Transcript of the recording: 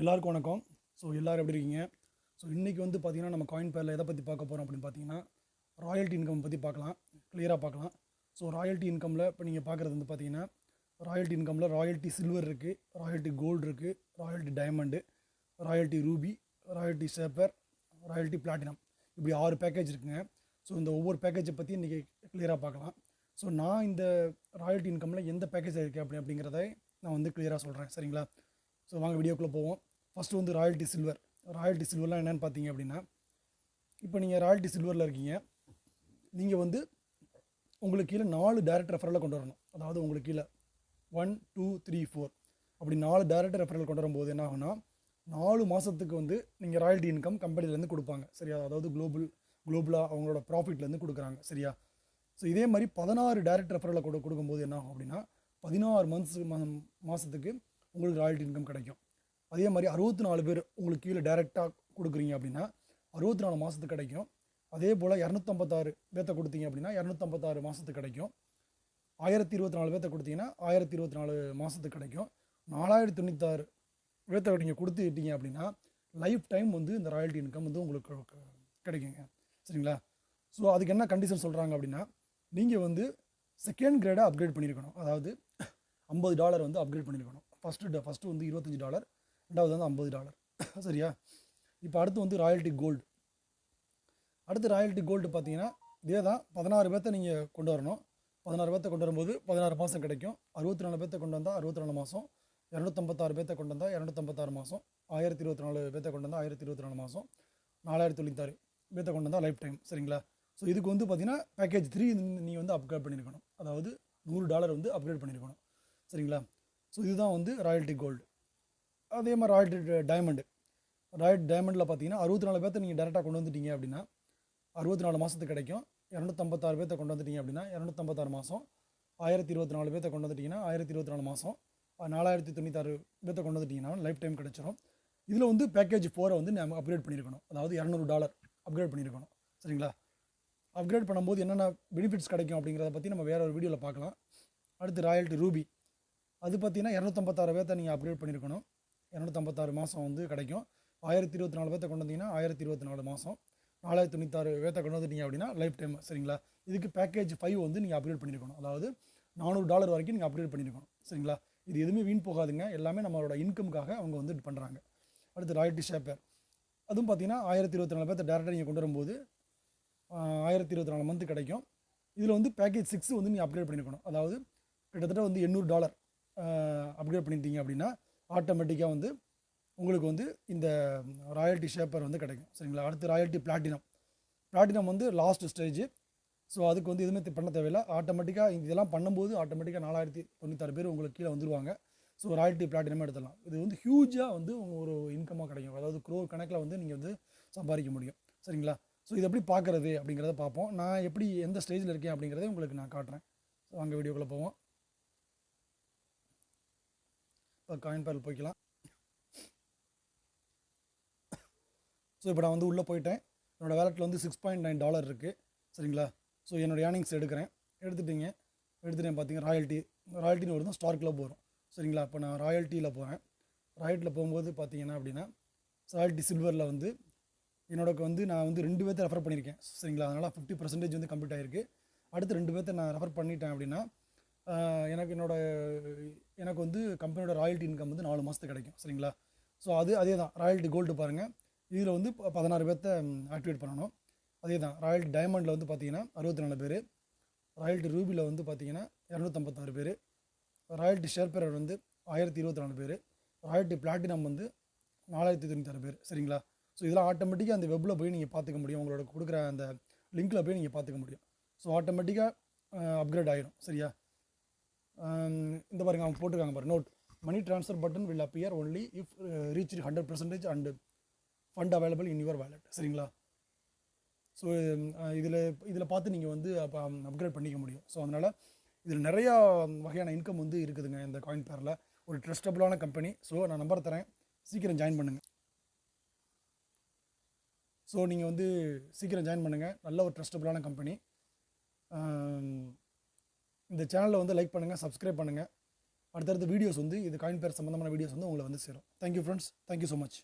எல்லாருக்கும் வணக்கம். ஸோ எல்லோரும் எப்படி இருக்கீங்க? ஸோ இன்றைக்கி வந்து பார்த்திங்கன்னா நம்ம காயின் பேரில் எதை பற்றி பார்க்க போகிறோம் அப்படின்னு பார்த்தீங்கன்னா ராயல்ட்டி இன்கம் பற்றி பார்க்கலாம். கிளியராக பார்க்கலாம். ஸோ ராயல்ட்டி இன்கமில் இப்போ நீங்கள் பார்க்குறது வந்து பார்த்தீங்கன்னா ராயல்ட்டி இன்கமில் ராயல்ட்டி சில்வர் இருக்குது ராயல்ட்டி கோல்டு இருக்குது royalty diamond royalty ruby royalty sapphire royalty platinum இப்படி ஆறு பேக்கேஜ் இருக்குங்க. ஸோ இந்த ஒவ்வொரு பேக்கேஜை பற்றி இன்றைக்கி கிளியராக பார்க்கலாம். ஸோ நான் இந்த ராயல்ட்டி இன்கமில் எந்த பேக்கேஜ் இருக்குது அப்படி அப்படிங்கிறத நான் வந்து கிளியராக சொல்கிறேன் சரிங்களா? ஸோ வாங்க வீடியோக்குள்ளே போவோம். ஃபஸ்ட்டு வந்து ராயல்ட்டி சில்வர் ராயல்ட்டி சில்வர்லாம் என்னென்னு பார்த்தீங்க அப்படின்னா இப்போ நீங்கள் ராயல்ட்டி சில்வரில் இருக்கீங்க. நீங்கள் வந்து உங்களுக்கு கீழே நாலு டேரக்ட் ரெஃபரலை கொண்டு வரணும். அதாவது உங்களுக்கு கீழே ஒன் டூ த்ரீ ஃபோர் அப்படி நாலு டேரக்ட் ரெஃபரல் கொண்டு வரும்போது என்ன ஆகுனா நாலு மாதத்துக்கு வந்து நீங்கள் ராயல்ட்டி இன்கம் கம்பெனிலேருந்து கொடுப்பாங்க. சரியா? அதாவது குளோபல் குளோபலாக அவங்களோட ப்ராஃபிட்லேருந்து கொடுக்குறாங்க. சரியா? ஸோ இதே மாதிரி பதினாறு டேரக்ட் ரெஃபரலை கொடு கொடுக்கும்போது என்ன ஆகும் அப்படின்னா பதினாறு மந்த்ஸ் மாதத்துக்கு உங்களுக்கு ராயல்ட்டி இன்கம் கிடைக்கும். அதே மாதிரி அறுபத்தி நாலு பேர் உங்களுக்கு கீழே டைரெக்டாக கொடுக்குறீங்க அப்படின்னா அறுபத்தி நாலு மாதத்துக்கு கிடைக்கும். அதே போல் இரநூத்தம்பத்தாறு பேர்த்த கொடுத்தீங்க அப்படின்னா இரநூத்தம்பத்தாறு மாதத்துக்கு கிடைக்கும். ஆயிரத்தி இருபத்தி நாலு பேர்த்த கொடுத்தீங்கன்னா ஆயிரத்தி இருபத்தி நாலு மாதத்துக்கு கிடைக்கும். நாலாயிரத்தி தொண்ணூத்தாறு பேர்த்த நீங்கள் கொடுத்துக்கிட்டீங்க அப்படின்னா லைஃப் டைம் வந்து இந்த ராயல்ட்டி இன்கம் வந்து உங்களுக்கு கிடைக்குங்க. சரிங்களா? ஸோ அதுக்கு என்ன கண்டிஷன் சொல்கிறாங்க அப்படின்னா நீங்கள் வந்து செகண்ட் கிரேடாக அப்கிரேட் பண்ணியிருக்கணும் அதாவது ஐம்பது டாலர் வந்து அப்கிரேட் பண்ணியிருக்கணும் ஃபஸ்ட்டு ஃபஸ்ட்டு வந்து இருபத்தஞ்சி டாலர் ரெண்டாவது வந்து ஐம்பது டாலர். சரியா? இப்போ அடுத்து வந்து ராயல்ட்டி கோல்டு அடுத்து ராயல்ட்டி கோல்டு பார்த்தீங்கன்னா இதே தான் பதினாறு பேர்த்த நீங்கள் கொண்டு வரணும். பதினாறு பேர்த்த கொண்டு வரும்போது பதினாறு மாதம் கிடைக்கும். அறுபத்தி நாலு பேர்த்த கொண்டு வந்தால் அறுபத்தி நாலு மாதம் இரநூத்தம்பத்தாறு பேர்த்த கொண்டு வந்தால் இரநூத்தம்பத்தாறு மாதம் ஆயிரத்தி இருபத்தி நாலு பேர்த்த கொண்டு வந்தால் ஆயிரத்தி இருபத்தி நாலு மாதம் நாலாயிரத்தி தொண்ணூத்தாறு பேர்த்த கொண்டு வந்தால் லைஃப் டைம் சரிங்களா? ஸோ இதுக்கு வந்து பார்த்தீங்கன்னா பேக்கேஜ் த்ரீ நீங்கள் வந்து அப்கிரேட் பண்ணியிருக்கணும் அதாவது நூறு டாலர் வந்து அப்கிரேட் பண்ணியிருக்கணும் சரிங்களா? ஸோ இதுதான் வந்து ராயல்ட்டி கோல்டு அதே மாதிரி ராயல்ட்டி டைமண்டு ராயல் டைமண்டில் பார்த்தீங்கன்னா அறுபத்தி நாலு பேர்த்த நீங்கள் டேரெக்டாக கொண்டு வந்துட்டீங்க அப்படின்னா அறுபத்தி நாலு மாதத்துக்கு கிடைக்கும். இரநூத்தம்பத்தாறு பேர்த்த கொண்டு வந்துட்டீங்க அப்படின்னா இரநூத்தம்பத்தாறு மாதம் ஆயிரத்தி இருபத்தி நாலு பேர்த்த கொண்டு வந்துட்டிங்கன்னா ஆயிரத்தி இருபத்தி நாலு மாதம் நாலாயிரத்தி தொண்ணூத்தாறு பேர்த்த கொண்டு வந்துட்டிங்கன்னா லைஃப் டைம் கிடச்சிரும். இதில் வந்து பேக்கேஜ் ஃபோரை வந்து நம்ம அப்கிரேட் பண்ணியிருக்கணும். அதாவது இரநூறு டாலர் அப்கிரேட் பண்ணியிருக்கணும். சரிங்களா? அப்கிரேட் பண்ணும்போது என்னென்ன பெனிஃபிட்ஸ் கிடைக்கும் அப்படிங்கிறத பற்றி நம்ம வேறு ஒரு வீடியோவில் பார்க்கலாம். அடுத்து ராயல்ட்டி ரூபி அது பார்த்தீங்கன்னா இரநூத்தம்பத்தாறு பேர்த்த நீங்கள் அப்கிரேட் பண்ணியிருக்கணும். இரநூத்தம்பத்தாறு மாதம் வந்து கிடைக்கும். ஆயிரத்தி இருபத்தி நாலு பேர்த்த கொண்டு வந்தீங்கன்னா ஆயிரத்தி இருபத்தி நாலு மாதம் நாலாயிரத்தி தொண்ணூத்தாறு பேர்த்த கொண்டு வந்துட்டீங்க அப்படின்னா லைஃப் டைம் சரிங்களா? இதுக்கு பேக்கேஜ் ஃபைவ் வந்து நீங்கள் அப்டேட் பண்ணியிருக்கணும் அதாவது நானூறு டாலர் வரைக்கும் நீங்கள் அப்டேட் பண்ணியிருக்கணும் சரிங்களா? இது எதுவுமே வீண் போகாதுங்க. எல்லாமே நம்மளோட இன்கமுக்காக அவங்க வந்து இது பண்ணுறாங்க அடுத்து ராயல்ட்டி ஷேப்பர் அதுவும் பார்த்தீங்கன்னா ஆயிரத்தி இருபத்தி நாலு பேர்த்த டேரெக்டாக நீங்கள் கொண்டு வரும்போது ஆயிரத்தி இருபத்தி நாலு மந்த்து கிடைக்கும். இதில் வந்து பேக்கேஜ் சிக்ஸ் வந்து நீங்கள் அப்கிரேட் பண்ணியிருக்கணும் அதாவது கிட்டத்தட்ட வந்து எண்ணூறு டாலர் அப்கிரேட் பண்ணிட்டீங்க அப்படின்னா ஆட்டோமேட்டிக்காக வந்து உங்களுக்கு வந்து இந்த ராயல்ட்டி ஷேப்பர் வந்து கிடைக்கும். சரிங்களா? அடுத்து ராயல்ட்டி பிளாட்டினம் பிளாட்டினம் வந்து லாஸ்ட் ஸ்டேஜ் ஸோ அதுக்கு வந்து எதுவுமே பண்ண தேவையில்லை. ஆட்டோமேட்டிக்காக இதெல்லாம் பண்ணும்போது ஆட்டோமேட்டிக்காக நாலாயிரத்தி தொண்ணூத்தாறு பேர் உங்களுக்கு கீழே வந்துருவாங்க. ஸோ ராயல்ட்டி பிளாட்டினமே எடுத்துடலாம். இது வந்து ஹியூஜாக வந்து ஒரு இன்கமாக கிடைக்கும். அதாவது குரோ கணக்கில் வந்து நீங்கள் வந்து சம்பாதிக்க முடியும். சரிங்களா? ஸோ இது எப்படி பார்க்குறது அப்படிங்கிறத பார்ப்போம். நான் எப்படி எந்த ஸ்டேஜில் இருக்கேன் அப்படிங்கிறத உங்களுக்கு நான் காட்டுறேன். ஸோ அங்கே வீடியோக்குள்ளே போவோம் இப்போ காயின் பேரில் போய்க்கலாம். ஸோ இப்போ நான் வந்து உள்ளே போயிட்டேன். என்னோடய வேலெட்டில் வந்து சிக்ஸ் பாயிண்ட் நைன் டாலர் இருக்குது சரிங்களா? ஸோ என்னோடய ஏர்னிங்ஸ் எடுக்கிறேன். எடுத்துட்டிங்க. எடுத்துட்டேன் பார்த்தீங்கன்னா ராயல்ட்டி ராயல்ட்டின்னு வருதும் ஸ்டார் கிளப் வரும். சரிங்களா? இப்போ நான் ராயல்ட்டியில் போகிறேன் ராயல்ட்டியில் போகும்போது பார்த்தீங்கன்னா அப்படின்னா ராயல்ட்டி சில்வரில் வந்து என்னோட வந்து நான் வந்து ரெண்டு பேர்த்த ரெஃபர் பண்ணியிருக்கேன். சரிங்களா? அதனால் ஃபிஃப்டி பர்சன்டேஜ் வந்து கம்ப்ளீட் ஆகிருக்கு அடுத்து ரெண்டு பேர்த்த நான் ரெஃபர் பண்ணிட்டேன் அப்படின்னா எனக்கு என்னோட எனக்கு வந்து கம்பெனியோட ராயல்ட்டி இன்கம் வந்து நாலு மாதத்துக்கு கிடைக்கும் சரிங்களா? ஸோ அது அதே தான் ராயல்ட்டி கோல்டு பாருங்கள் இதில் வந்து பதினாறு பேர்த்த ஆக்டிவேட் பண்ணணும். அதே தான் ராயல்ட்டி டைமண்டில் வந்து பார்த்தீங்கன்னா அறுபத்தி நாலு பேர். ராயல்ட்டி ரூபியில் வந்து பார்த்தீங்கன்னா இரநூத்தம்பத்தாறு பேர். ராயல்ட்டி ஷேர்பேர் வந்து ஆயிரத்தி இருபத்தி நாலு பேர். ராயல்ட்டி பிளாட்டினம் வந்து நாலாயிரத்தி தொண்ணூத்தாறு பேர் சரிங்களா? ஸோ இதெல்லாம் ஆட்டோமேட்டிக்காக அந்த வெப்பில் போய் நீங்கள் பார்த்துக்க முடியும். உங்களோட கொடுக்குற அந்த லிங்க்கில் போய் நீங்கள் பார்த்துக்க முடியும். ஸோ ஆட்டோமேட்டிக்காக அப்கிரேட் ஆகிடும் சரியா? இந்த பாருங்க அவங்க போட்டிருக்காங்க பாரு note money transfer button will appear only if reach hundred percentage and fund available in your wallet சரிங்களா? ஸோ um, இதில் இதில் பார்த்து நீங்கள் வந்து அப்போ அப்கிரேட் um, பண்ணிக்க முடியும். ஸோ அதனால் இதில் நிறையா um, வகையான இன்கம் வந்து இருக்குதுங்க இந்த காயின் பேரில் ஒரு ட்ரஸ்டபுளான கம்பெனி ஸோ நான் நம்பர் தரேன். சீக்கிரம் ஜாயின் பண்ணுங்கள் ஸோ நீங்கள் வந்து சீக்கிரம் ஜாயின் பண்ணுங்கள் நல்ல ஒரு ட்ரஸ்டபுளான கம்பெனி இந்த சேனலை வந்து லைக் பண்ணுங்கள் சப்ஸ்கிரைப் பண்ணுங்கள் அடுத்தடுத்த வீடியோஸ் வந்து இது காயின் பேர் சம்மந்தமான வீடியோஸ் வந்து உங்களை வந்து சேரும். Thank you friends thank you so much